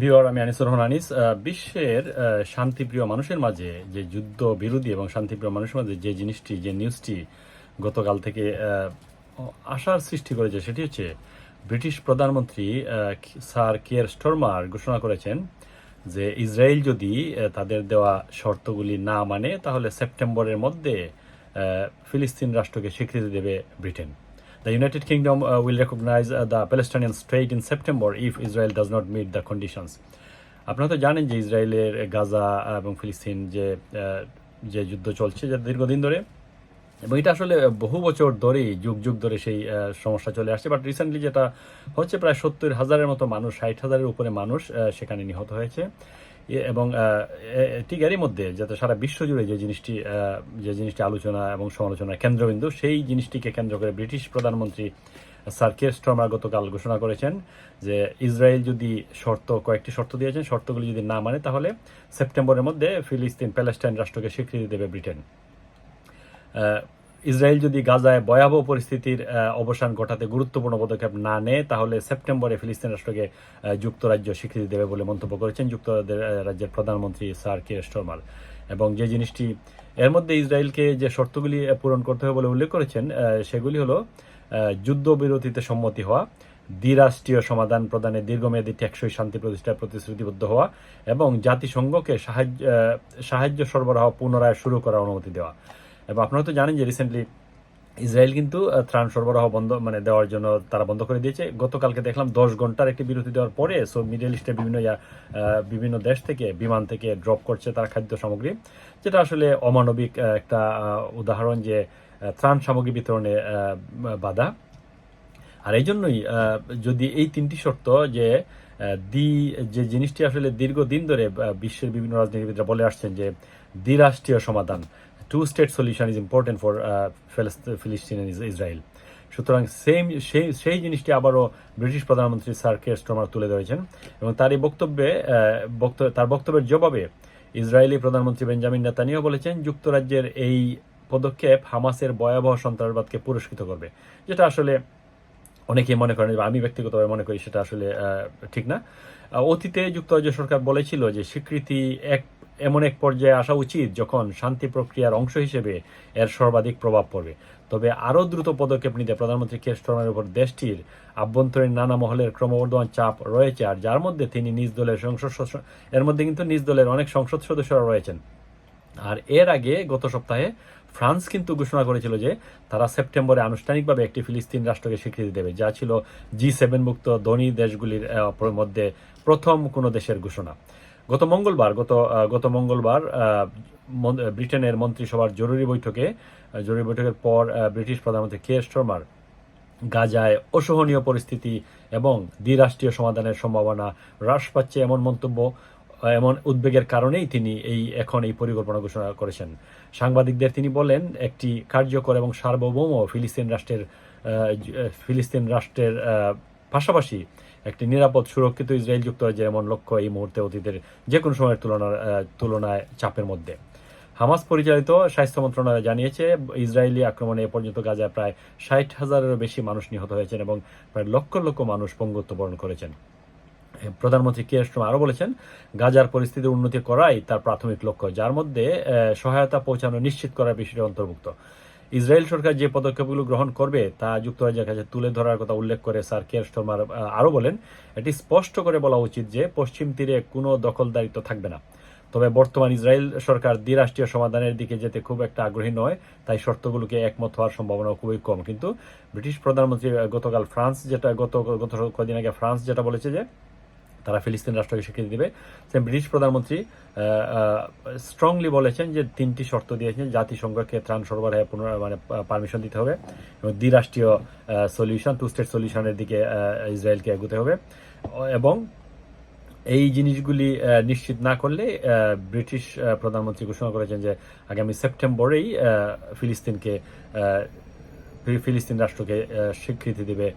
বিওর আমি আনিসুর রহমান আনিস। বিশ্বের শান্তিপ্রিয় মানুষের মাঝে যে যুদ্ধ বিরোধী এবং শান্তিপ্রিয় মানুষের মাঝে যে জিনিসটি, যে নিউজটি গতকাল থেকে আশার সৃষ্টি করেছে, সেটি হচ্ছে ব্রিটিশ প্রধানমন্ত্রী স্যার কিয়ার স্টরমার ঘোষণা করেছেন যে ইসরায়েল যদি তাদের দেওয়া শর্তগুলি না মানে তাহলে সেপ্টেম্বরের মধ্যে ফিলিস্তিন রাষ্ট্রকে স্বীকৃতি দেবে Britain. The United Kingdom uh, will recognize uh, the Palestinian state in September if Israel does not meet the conditions. আপনারা তো জানেন যে ইসরায়েলের গাজা এবং ফিলিস্তিন যে যে যুদ্ধ চলছে যে দীর্ঘদিন ধরে এবং এটা আসলে বহু বছর ধরেই যুগ যুগ ধরে সেই সমস্যা চলে আসছে বাট রিসেন্টলি যেটা হচ্ছে প্রায় সত্তর হাজারের মতো মানুষ ষাট হাজারের উপরে মানুষ সেখানে নিহত হয়েছে এবং ঠিক এরই মধ্যে যাতে সারা বিশ্ব জুড়ে যে জিনিসটি যে জিনিসটি আলোচনা এবং সমালোচনার কেন্দ্রবিন্দু, সেই জিনিসটিকে কেন্দ্র করে ব্রিটিশ প্রধানমন্ত্রী স্যার কের গতকাল ঘোষণা করেছেন যে ইসরায়েল যদি শর্ত, কয়েকটি শর্ত দিয়েছেন, শর্তগুলি যদি না মানে তাহলে সেপ্টেম্বরের মধ্যে ফিলিস্তিন প্যালেস্টাইন রাষ্ট্রকে স্বীকৃতি দেবে ব্রিটেন। ইসরায়েল যদি গাজায় ভয়াবহ পরিস্থিতির অবসান ঘটাতে গুরুত্বপূর্ণ পদক্ষেপ না নেয়, তাহলে সেপ্টেম্বরে ফিলিস্তিন রাষ্ট্রকে যুক্তরাজ্য স্বীকৃতি দেবে বলে মন্তব্য করেছেন যুক্তরাজ্যের প্রধানমন্ত্রী স্যার কে স্টরমার। এবং যে জিনিসটি, এর মধ্যে ইসরায়েলকে যে শর্তগুলি পূরণ করতে হবে বলে উল্লেখ করেছেন সেগুলি হলো যুদ্ধবিরতিতে সম্মতি হওয়া, দ্বিরাষ্ট্রীয় সমাধান প্রদানে দীর্ঘমেয়াদী টেকসই শান্তি প্রতিষ্ঠার প্রতিশ্রুতিবদ্ধ হওয়া এবং জাতিসংঘকে সাহায্য সাহায্য সরবরাহ পুনরায় শুরু করার অনুমতি দেওয়া। এবং আপনারা তো জানেন যে রিসেন্টলি ইসরায়েল কিন্তু ত্রাণ সরবরাহ বন্ধ মানে দেওয়ার জন্য তারা বন্ধ করে দিয়েছে। গতকালকে দেখলাম দশ ঘণ্টার একটি বিরতি দেওয়ার পরে সো মিডল ইস্টের বিভিন্ন বিভিন্ন দেশ থেকে, বিমান থেকে ড্রপ করছে তারা খাদ্য সামগ্রী, যেটা আসলে অমানবিক একটা উদাহরণ যে ত্রাণ সামগ্রী বিতরণে বাধা। আর এই জন্যই যদি এই তিনটি শর্ত যে দ্বি যে জিনিসটি আসলে দীর্ঘদিন ধরে বিশ্বের বিভিন্ন রাজনীতিবিদরা বলে আসছেন যে, দ্বিরাষ্ট্রীয় সমাধান two state solution is important for ফিলিস্তিন ইসরায়েল সুতরাং সেম সেই সেই জিনিসটি আবারও ব্রিটিশ প্রধানমন্ত্রী স্যার কে স্টোমার তুলে ধরেছেন এবং তার এই বক্তব্যে তার বক্তব্যের জবাবে ইসরায়েলি প্রধানমন্ত্রী বেঞ্জামিন নেতানিয়াহু বলেছেন, যুক্তরাজ্যের এই পদক্ষেপ হামাসের ভয়াবহ সন্ত্রাসবাদকে পুরস্কৃত করবে। যেটা আসলে অনেকেই মনে করেন, আমি ব্যক্তিগতভাবে মনে করি সেটা আসলে ঠিক না। অতীতে যুক্তরাজ্য সরকার বলেছিল যে স্বীকৃতি এক এমন এক পর্যায়ে আসা উচিত যখন শান্তি প্রক্রিয়ার অংশ হিসেবে এর সর্বাধিক প্রভাব পড়বে। তবে আরও দ্রুত পদক্ষেপ নিতে প্রধানমন্ত্রী কে স্টর্মের উপর দেশটির আভ্যন্তরীণ নানা মহলের ক্রমবর্ধমান চাপ রয়েছে, আর যার মধ্যে তিনি নিজ দলের সংসদ এর মধ্যে কিন্তু নিজ দলের অনেক সংসদ সদস্যরা রয়েছেন। আর এর আগে গত সপ্তাহে ফ্রান্স কিন্তু ঘোষণা করেছিল যে তারা সেপ্টেম্বরে আনুষ্ঠানিকভাবে একটি ফিলিস্তিন রাষ্ট্রকে স্বীকৃতি দেবে, যা ছিল জি সেভেন মুক্ত ধনী দেশগুলির মধ্যে প্রথম কোনো দেশের ঘোষণা। গত মঙ্গলবার, গত গত মঙ্গলবার ব্রিটেনের মন্ত্রিসভার জরুরি বৈঠকে জরুরি বৈঠকের পর ব্রিটিশ প্রধানমন্ত্রী কে স্টর্মার গাজায় অসহনীয় পরিস্থিতি এবং দ্বিরাষ্ট্রীয় সমাধানের সম্ভাবনা হ্রাস পাচ্ছে এমন মন্তব্য এমন উদ্বেগের কারণেই তিনি এই, এখন এই পরিকল্পনা ঘোষণা করেছেন। সাংবাদিকদের তিনি বলেন, একটি কার্যকর এবং সার্বভৌম ফিলিস্তিন রাষ্ট্রের ফিলিস্তিন রাষ্ট্রের পাশাপাশি একটি নিরাপদ, সুরক্ষিত ইসরায়েল যুক্তরাজ্যের এমন লক্ষ্য এই মুহূর্তে অতীতের যে কোনো সময়ের তুলনার তুলনায় চাপের মধ্যে। হামাস পরিচালিত স্বাস্থ্য মন্ত্রণালয় জানিয়েছে, ইসরায়েলি আক্রমণে এ পর্যন্ত গাজায় প্রায় ষাট হাজারেরও বেশি মানুষ নিহত হয়েছেন এবং প্রায় লক্ষ লক্ষ মানুষ পঙ্গুত্ব বরণ করেছেন। প্রধানমন্ত্রী কে স্ট্রম আরও বলেছেন, গাজার পরিস্থিতির উন্নতি করাই তার প্রাথমিক লক্ষ্য, যার মধ্যে সহায়তা পৌঁছানো নিশ্চিত করার বিষয়টি অন্তর্ভুক্ত। ইসরায়েল সরকার যে পদক্ষেপগুলো গ্রহণ করবে তা যুক্তরাজ্যের কাছে তুলে ধরার কথা উল্লেখ করে স্যার কেয়ার স্টর্মার আরও বলেন, এটি স্পষ্ট করে বলা উচিত যে পশ্চিম তীরে কোনো দখলদারিত্ব থাকবে না। তবে বর্তমান ইসরায়েল সরকার দ্বিরাষ্ট্রীয় সমাধানের দিকে যেতে খুব একটা আগ্রহী নয়, তাই শর্তগুলোকে একমত হওয়ার সম্ভাবনা খুবই কম। কিন্তু ব্রিটিশ প্রধানমন্ত্রী গতকাল ফ্রান্স যেটা, গত গত কদিন আগে ফ্রান্স যেটা বলেছে যে তারা ফিলিস্তিন রাষ্ট্রকে স্বীকৃতি দেবে। ব্রিটিশ প্রধানমন্ত্রী স্ট্রংলি বলেছেন যে তিনটি শর্ত দিয়েছেন, জাতিসংঘকে ত্রাণ সরবরাহে পুনরায় মানে পারমিশন দিতে হবে এবং দ্বিরাষ্ট্রীয় সলিউশন টু স্টেট সলিউশনের দিকে ইসরায়েলকে এগোতে হবে। এবং এই জিনিসগুলি নিশ্চিত না করলে ব্রিটিশ প্রধানমন্ত্রী ঘোষণা করেছেন যে আগামী সেপ্টেম্বরেই ফিলিস্তিনকে ফিলিস্তিন রাষ্ট্রকে স্বীকৃতি দেবে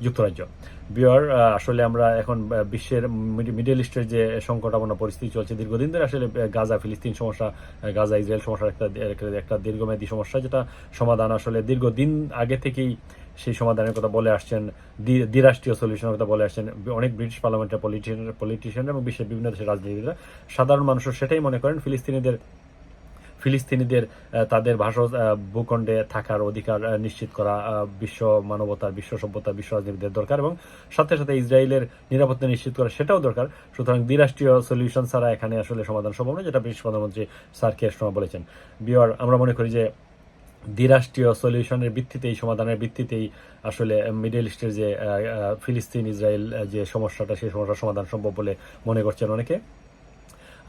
যুক্তরাজ্য। বিয়ার আসলে আমরা এখন বিশ্বের মিড- মিডল ইস্টের যে সংকটাপন্ন পরিস্থিতি চলছে দীর্ঘদিন ধরে, আসলে গাজা, ফিলিস্তিন সমস্যা গাজা, ইসরায়েল সমস্যা একটা, একটা- দীর্ঘমেয়াদী সমস্যা, যেটা সমাধান আসলে দীর্ঘদিন আগে থেকেই সেই সমাধানের কথা বলে আসছেন, দ্বি- দ্বিরাষ্ট্রীয় সলিউশনের কথা বলে আসছেন অনেক ব্রিটিশ পার্লামেন্টের পলিটিশিয়ান পলিটিশিয়ান এবং বিশ্বের বিভিন্ন দেশের রাজনীতিবিদরা। সাধারণ মানুষও সেটাই মনে করেন, ফিলিস্তিনিদের ফিলিস্তিনিদের তাদের ভাষা ভূখণ্ডে থাকার অধিকার নিশ্চিত করা বিশ্ব মানবতার বিশ্ব সভ্যতা, বিশ্ব রাজনীতিদের দরকার এবং সাথে সাথে ইসরায়েলের নিরাপত্তা নিশ্চিত করা সেটাও দরকার। সুতরাং দ্বিরাষ্ট্রীয় সলিউশন ছাড়া এখানে আসলে সমাধান সম্ভব নয়, যেটা ব্রিটিশ প্রধানমন্ত্রী স্যার শর্মা বলেছেন। বিয়ার, আমরা মনে করি যে দ্বিরাষ্ট্রীয় সলিউশনের ভিত্তিতেই, সমাধানের ভিত্তিতেই আসলে মিডল ইস্টের যে ফিলিস্তিন ইসরায়েল যে সমস্যাটা, সেই সমস্যার সমাধান সম্ভব বলে মনে করছেন অনেকে।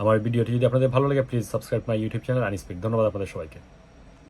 আমার ভিডিওটি যদি আপনাদের ভালো লাগে please subscribe my YouTube channel আনিস্পিক ধন্যবাদ আপনাদের সবাইকে।